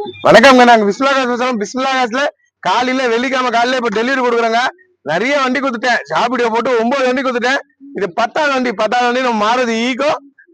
வணக்கம்ங்க நாங்க பிஸ்மிலா காசு பேசுறோம் பிஸ்மிலா காசுல காலையில வெள்ளிக்கிழமை காலையில இப்ப டெலிவரி கொடுக்குறோங்க. நிறைய வண்டி கொடுத்துட்டேன். ஷாப்பிடியோ போட்டு ஒன்பது வண்டி கொடுத்துட்டேன். இது பத்தாவது வண்டி. பத்தாவது வண்டி நம்ம மாறுது ஈகோ.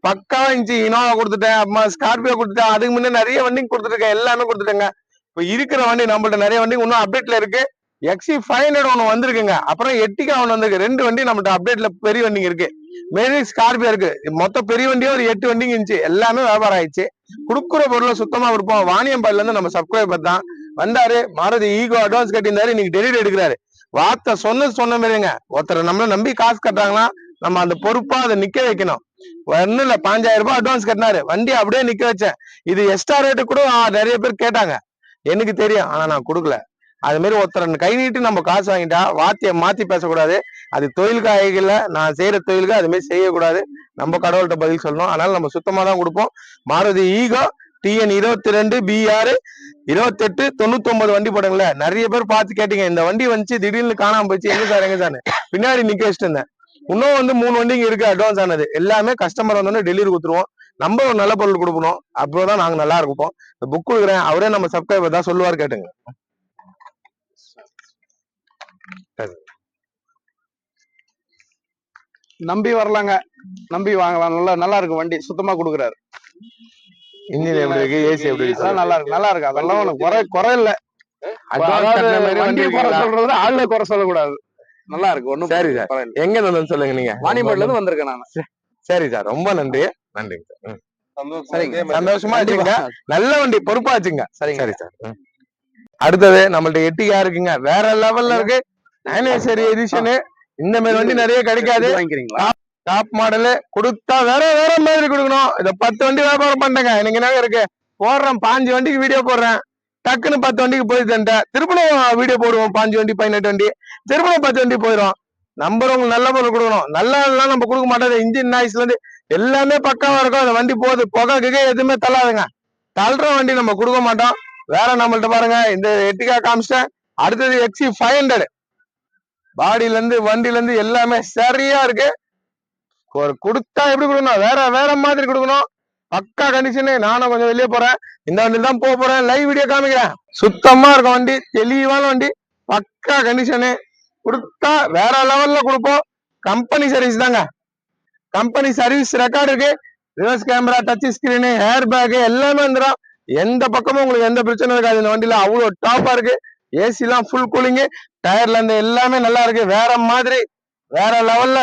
பக்காவா இருந்துச்சு இனோவா கொடுத்துட்டேன். அம்மா ஸ்கார்பியோ கொடுத்துட்டேன். அதுக்கு முன்னே நிறைய வண்டி கொடுத்துருக்கேன். எல்லாமே கொடுத்துட்டேங்க. இப்ப இருக்கிற வண்டி நம்மள்ட்ட நிறைய வண்டி இன்னும் அப்டேட்ல இருக்கு. எக்ஸி ஃபைவ் ஹண்ட்ரட் ஒன்று வந்திருக்குங்க. அப்புறம் எட்டிக்கா ஒன்று வந்திருக்கு. ரெண்டு வண்டி நம்மள்ட்ட அப்டேட்ல பெரிய வண்டிங்க இருக்கு. மேஜிக் ஸ்கார்பியோ இருக்கு. மொத்த பெரிய வண்டியும் ஒரு எட்டு வண்டிங்க இருந்துச்சு. எல்லாமே வியாபாரம் ஆயிடுச்சு. குடுக்குற பொருளை சுத்தமா இருப்போம் வாணியம்பாடில இருந்து நம்ம சப்ஸ்கிரைபர் தான். வந்தாரு. மாருதி ஈகோ அட்வான்ஸ் கட்டியிருந்தாரு. இன்னைக்கு டெலிவரி எடுக்கிறாரு. வார்த்தை சொன்னது சொன்ன மாதிரிங்க. ஒருத்தர் நம்மள நம்பி காசு கட்டுறாங்கன்னா நம்ம அந்த பொறுப்பா அதை நிக்க வைக்கணும். ஒன்னும் இல்ல. பாஞ்சாயிரம் ரூபாய் அட்வான்ஸ் கட்டினாரு. வண்டி அப்படியே நிக்க வச்சேன். இது எக்ஸ்ட்ரா ரேட்டு கூட நிறைய பேர் கேட்டாங்க. எனக்கு தெரியும். ஆனா நான் கொடுக்கல. அது மாதிரி ஒருத்தர் கை நீட்டு நம்ம காசு வாங்கிட்டா வார்த்தையை மாத்தி பேசக்கூடாது. அது தொழிலுக்காக நான் செய்யற தொழிலுக்கு அது மாதிரி செய்யக்கூடாது. நம்ம கடவுள்கிட்ட பதில் சொல்லணும். அதனால நம்ம சுத்தமா தான் கொடுப்போம். மாருதி ஈகோ டிஎன் இருபத்தி ரெண்டு பிஆர் இருபத்தெட்டு தொண்ணூத்தி ஒன்பது வண்டி போடுங்களேன். நிறைய பேர் பார்த்து கேட்டீங்க இந்த வண்டி வந்துச்சு திடீர்னு காணாம போச்சு. எங்க சார் எங்க சார் பின்னாடி நிக்க வச்சுட்டு இருந்தேன். இன்னும் வந்து மூணு வண்டிங்க இருக்கு அட்வான்ஸ் ஆனது. எல்லாமே கஸ்டமர் வந்தோடனே டெலிவரி கொடுத்துருவோம். நம்ம ஒரு நல்ல பொருள் கொடுக்கணும். அப்போதான் நாங்க நல்லா இருப்போம். இந்த புக் கொடுக்குறேன். அவரே நம்ம சப்ஸ்கிரைபர் தான் சொல்லுவார் கேட்டுங்க. நம்பி வரலாங்க. நம்பி வாங்கலாம். நல்லா நல்லா இருக்கு வண்டி. சுத்தமா கொடுக்குறாரு. இன்ஜின் எப்படி இருக்கு? ஏசி எப்படி இருக்கு? அதெல்லாம் நல்லா இருக்கு. நல்லா இருக்கு. அதெல்லாம் உனக்கு குறை குறை இல்ல. வண்டியை குறை இருக்குங்களா? சொல்றது ஆளுல குறை சொல்லக்கூடாது. நல்லா இருக்கு. ஒண்ணும் சரி சார். எங்க இருந்து சொல்லுங்க நீங்க. வாணியம்பாடில இருந்து வந்திருக்கேன் நான். சரி. சார் ரொம்ப நன்றி. நன்றிங்க சார். சரிங்க. சந்தோஷமா வச்சுங்க நல்ல வண்டி. பொறுப்பா வச்சுங்க சரிங்க. சரி சார். அடுத்தது நம்மள்ட்ட எட்டிகா இருக்குங்க. வேற லெவல்ல இருக்கு. ஆனிவர்சரி எடிஷனு இந்த மாதிரி வண்டி நிறைய கிடைக்காது. வாங்கிக்கிறீங்களா? டாப் மாடலு கொடுத்தா வேற வேற மாதிரி கொடுக்கணும். இத பத்து வண்டி வியாபாரம் பண்ணிட்டேங்க எனக்கு என்ன இருக்கு? போடுறேன் பாஞ்சு வண்டிக்கு வீடியோ போடுறேன். டக்குன்னு பத்து வண்டிக்கு போய் தண்டேன் திருப்பணும் வீடியோ போடுவோம் பாஞ்சு வண்டி பதினெட்டு வண்டி. திருப்பணும் பத்து வண்டி போயிடும். நம்பர் உங்களுக்கு நல்ல பொருள் கொடுக்கணும். நல்லா எல்லாம் நம்ம கொடுக்க மாட்டோம். இன்ஜின் நாய்ஸ்ல இருந்து எல்லாமே பக்காவா இருக்கும். அந்த வண்டி போகுது. புகை கிகை எதுவுமே தள்ளாதுங்க. தள்ளுற வண்டி நம்ம கொடுக்க மாட்டோம். வேற நம்மள்ட்ட பாருங்க. இந்த எட்டிகா காமிச்சிட்டேன். அடுத்தது எக்ஸி ஃபைவ் ஹண்ட்ரட் பாடியில இருந்து வண்டில இருந்து எல்லாமே சரியா இருக்கு. ஒரு கொடுத்தா எப்படி கொடுக்கணும்? வேற வேற மாதிரி கொடுக்கணும். பக்கா கண்டிஷனு நானும் கொஞ்சம் வெளியே போறேன். இந்த வண்டியில் தான் போக போறேன். லைவ் வீடியோ காமிக்கிறேன். சுத்தமா இருக்கும் வண்டி தெளிவான வண்டி. பக்கா கண்டிஷனு கொடுத்தா வேற லெவல்ல கொடுப்போம். கம்பெனி சர்வீஸ் தாங்க. கம்பெனி சர்வீஸ் ரெக்கார்டு இருக்கு. Reverse camera touch screen airbag எல்லாமே வந்துடும். எந்த பக்கமும் உங்களுக்கு எந்த பிரச்சனையும் இருக்காது. இந்த வண்டியில அவ்வளவு டாப்பா இருக்கு. ஏசி எல்லாம் ஃபுல் கூலிங்கு டயர்ல இருந்து எல்லாமே நல்லா இருக்கு. வேற மாதிரி வேற லெவல்ல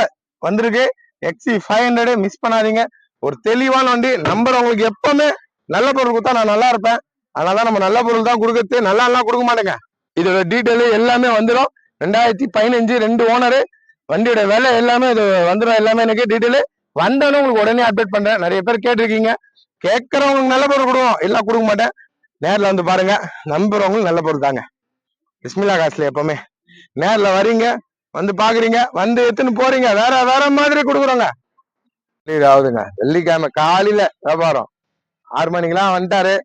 வந்திருக்கு. எக்ஸி ஃபைவ் ஹண்ட்ரடு மிஸ் பண்ணாதீங்க. ஒரு தெளிவான வண்டி நம்பர் உங்களுக்கு எப்பவுமே நல்ல பொருள் கொடுத்தா நான் நல்லா இருப்பேன். அதனால நம்ம நல்ல பொருள் தான் கொடுக்குறது. நல்லா எல்லாம் கொடுக்க மாட்டேங்க. இதோட டீட்டெயில் எல்லாமே வந்துடும் ரெண்டாயிரத்தி பதினஞ்சு ரெண்டு ஓனரு வண்டியோட விலை எல்லாமே இது வந்துடும் எல்லாமே எனக்கு டீட்டெயிலு வந்தோன்னு உங்களுக்கு உடனே அப்டேட் பண்றேன். நிறைய பேர் கேட்டிருக்கீங்க. கேட்கறவங்களுக்கு நல்ல பொருள் கொடுவோம். எல்லாம் கொடுக்க மாட்டேன். நேரில் வந்து பாருங்க. நம்புறவங்களுக்கு நல்ல பொருள் தாங்க. பிஸ்மில்லா காசுல எப்பவுமே. நேர்ல வரீங்க வந்து பாக்குறீங்க வந்து எடுத்துன்னு போறீங்க வேற வேற மாதிரி கொடுக்குறோங்க. ஆகுதுங்க. வெள்ளிக்கிழமை காலையில வியாபாரம். ஆறு மணிக்கெல்லாம் வந்துட்டாரு.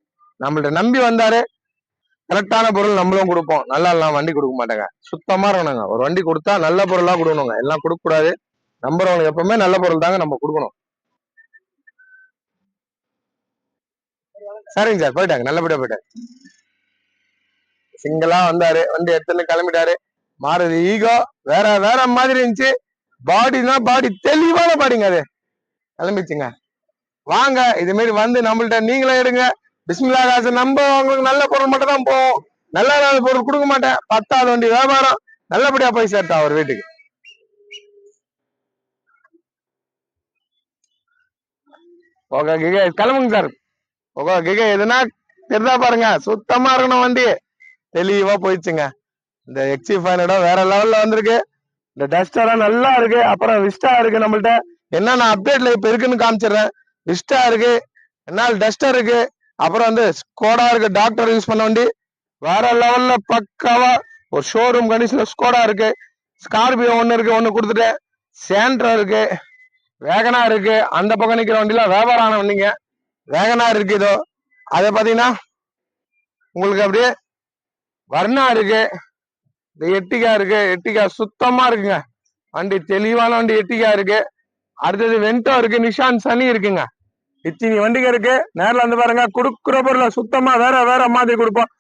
நம்மள்ட்ட நம்பி வந்தாரு. கரெக்டான பொருள் நம்மளும் கொடுப்போம். நல்லா எல்லாம் வண்டி கொடுக்க மாட்டாங்க. சுத்தமா இருக்கணுங்க. ஒரு வண்டி கொடுத்தா நல்ல பொருளா கொடுக்கணுங்க. எல்லாம் கொடுக்க கூடாது நம்புறவங்களுக்கு எப்பவுமே நல்ல பொருள் தாங்க நம்ம கொடுக்கணும். சரிங்க சார் போயிட்டாங்க. நல்லபடியா போயிட்டாங்க. சிங்கிளா வந்தாரு. வண்டி எடுத்துன்னு கிளம்பிட்டாரு. மாறுது ஈகோ வேற வேற மாதிரி இருந்துச்சு. பாடினா பாடி தெளிவான பாடிங்க அது. கிளம்பிச்சுங்க வாங்க இது மாதிரி வந்து நம்மள்ட்ட நீங்களே எடுங்க. பிஸ்மில்லா காசு நம்ம உங்களுக்கு நல்ல பொருள் மட்டும் தான் போவோம் நல்ல நல்ல பொருள் கொடுக்க மாட்டேன். பத்தாவது வண்டி வியாபாரம். நல்லபடியா போய் சேர்த்தா அவர் வீட்டுக்கு. ஓகே கிகே கிளம்புங்க சார் ஓகே கிகே எதுனா தெரிதா பாருங்க. சுத்தமா இருக்கணும் வண்டி தெளிவா போயிடுச்சுங்க. இந்த எக்ஸி ஃபைனடோ வேற லெவல்ல வந்திருக்கு. இந்த டஸ்டரா நல்லா இருக்கு. அப்புறம் விஸ்டா இருக்கு நம்மள்ட்ட. என்னென்ன அப்டேட்ல இப்ப இருக்குன்னு காமிச்சிடுறேன். விஸ்டா இருக்கு. என்னால் டஸ்டர் இருக்கு. அப்புறம் வந்து ஸ்கோடா இருக்கு. டாக்டர் யூஸ் பண்ண வண்டி. வேற லெவல்ல பக்காவா ஒரு ஷோரூம் கண்டிஷன்ல ஸ்கோடா இருக்கு. ஸ்கார்பியோ ஒன்று இருக்கு. ஒன்று கொடுத்துட்டேன். சேண்ட்ரா இருக்கு. வேகனா இருக்கு. அந்த பக்கம் நிற்கிற வண்டிலாம் வியாபாரம் ஆன வண்டிங்க. வேகனா இருக்கு இதோ. அதை பார்த்தீங்கன்னா உங்களுக்கு அப்படியே வர்ணா இருக்கு. இந்த எட்டிகா இருக்கு. எட்டிகா சுத்தமா இருக்குங்க. வண்டி தெளிவான வண்டி எட்டிகா இருக்கு. அடுத்தது வெண்டோ இருக்கு. நிஷான் சனி இருக்குங்க. இத்தினி வண்டிங்க இருக்கு. நேரில் வந்து பாருங்க. கொடுக்குற பொருளை சுத்தமா வேற வேற மாதிரி கொடுப்போம்.